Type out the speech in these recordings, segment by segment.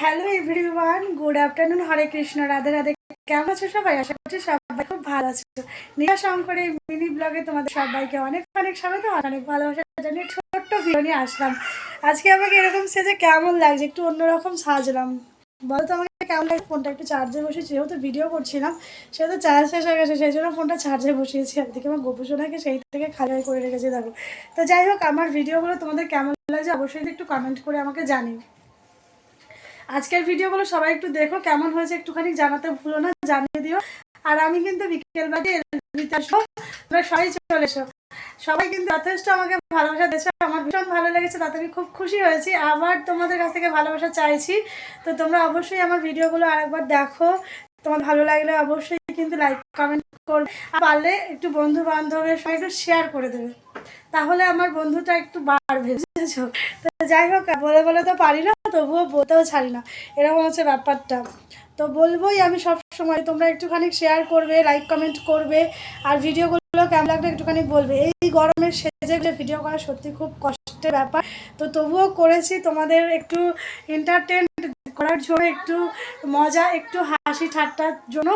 Hello everyone good afternoon Hare Krishna Radhe Radhe কেমন আছো সবাই? আশা করছি সবাই খুব ভালো আছো। নিয়া শঙ্করের মিনি ব্লগে তোমাদের সবাইকে অনেক অনেক স্বাগত অনেক ভালোবাসা জানিয়ে ছোট্ট ভিডিও নিয়ে আসলাম। আজকে আমাকে এরকম সেজে কেমন লাগছে? একটু অন্যরকম সাজলাম। বলো বলতো আমাকে কেমন লাগে? ফোনটা একটু চার্জে বসেছি যেহেতু ভিডিও করছিলাম, সেহেতু চার্জ শেষ হয়ে গেছে, সেই জন্য ফোনটা চার্জে বসিয়েছি। একদিকে আমার গোপুসোনাকে, সেই থেকে খালি করে রেখেছি। দেখো। তো যাই হোক, আমার ভিডিওগুলো তোমাদের কেমন লাগছে অবশ্যই একটু কমেন্ট করে আমাকে জানিও। আজকের ভিডিওগুলো সবাই একটু দেখো, কেমন হয়েছে একটুখানি জানাতে ভুলো না, জানিয়ে দিও। আর আমি কিন্তু বিকেলবেলাতে এলবিতে আসব, তোমরা সবাই চলে এসো। সবাই কিন্তু যথেষ্ট আমাকে ভালোবাসা দিয়েছে, আমার ভীষণ ভালো লেগেছে, তাতে আমি খুব খুশি হয়েছি। আবার তোমাদের কাছ থেকে ভালোবাসা চাইছি, তো তোমরা অবশ্যই আমার ভিডিওগুলো আরেকবার দেখো। তোমার ভালো লাগলে অবশ্যই কিন্তু লাইক কমেন্ট করবে। পারলে একটু বন্ধু বান্ধবের সঙ্গে একটু শেয়ার করে দেবে। তাহলে আমার বন্ধুটা একটু বাড়বে, বুঝেছ? তো যাই হোক, বলে বলে তো পারি না। তবুও বলতেও ছাড়ি না এরকম হচ্ছে ব্যাপারটা। তো বলবোই আমি সব সময়, তোমরা একটুখানি শেয়ার করবে লাইক কমেন্ট করবে, আর ভিডিওগুলো কেমন লাগবে একটুখানি বলবে। এই গরমের সেজে ভিডিও করা সত্যি খুব কষ্টের ব্যাপার। তো তবুও করেছি তোমাদের একটু এন্টারটেন করার জন্য, একটু মজা, একটু হাসি ঠাট্টার জন্য।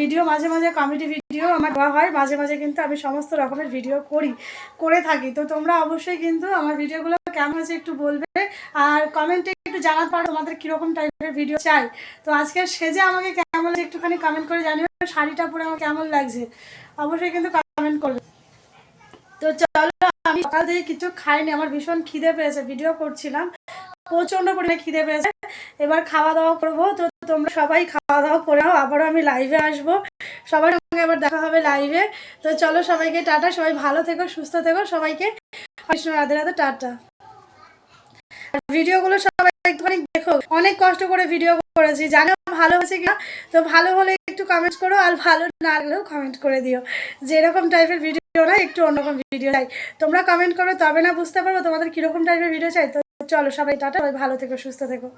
ভিডিও মাঝে মাঝে কমেডি ভিডিও আমার দেওয়া হয়। মাঝে মাঝে কিন্তু আমি সমস্ত রকমের ভিডিও করি, করে থাকি। তো তোমরা অবশ্যই কিন্তু আমার ভিডিওগুলো কেমন আছে একটু বলবে। আর কমেন্টে একটু জানাতে পারো তোমাদের কীরকম টাইপের ভিডিও চাই। তো আজকে সেজে আমাকে কেমন একটুখানি কমেন্ট করে জানিও। শাড়িটা পরে আমার কেমন লাগছে? অবশ্যই কিন্তু কমেন্ট করবে। তো চলো, আমি সকাল থেকে কিছু খাইনি, আমার ভীষণ খিদে পেয়েছে ভিডিও করছিলাম। প্রচণ্ড পরিমাণে খিদে পেয়েছে। এবার খাওয়া দাওয়া করব। তো তোমরা সবাই খাওয়া দাওয়া করে নাও, আবারও আমি লাইভে আসব। সবার সঙ্গে আবার দেখা হবে লাইভে তো চলো সবাইকে টাটা, সবাই ভালো থেকো, সুস্থ থেকো, সবাইকে। রাধে রাধে, টাটা। ভিডিওগুলো সবাই একটুখানি দেখো, অনেক কষ্ট করে ভিডিও করেছি। জানো ভালো হয়েছে কিনা? তো ভালো হলে একটু কমেন্ট করো, আর ভালো না লাগলেও কমেন্ট করে দিও। যেরকম টাইপের ভিডিও না একটু অন্যরকম ভিডিও চাই। তোমরা কমেন্ট করো, তবে না বুঝতে পারব তোমাদের কীরকম টাইপের ভিডিও চাই। তো চলো সবাই টাটা ভালো থেকো, সুস্থ থেকো।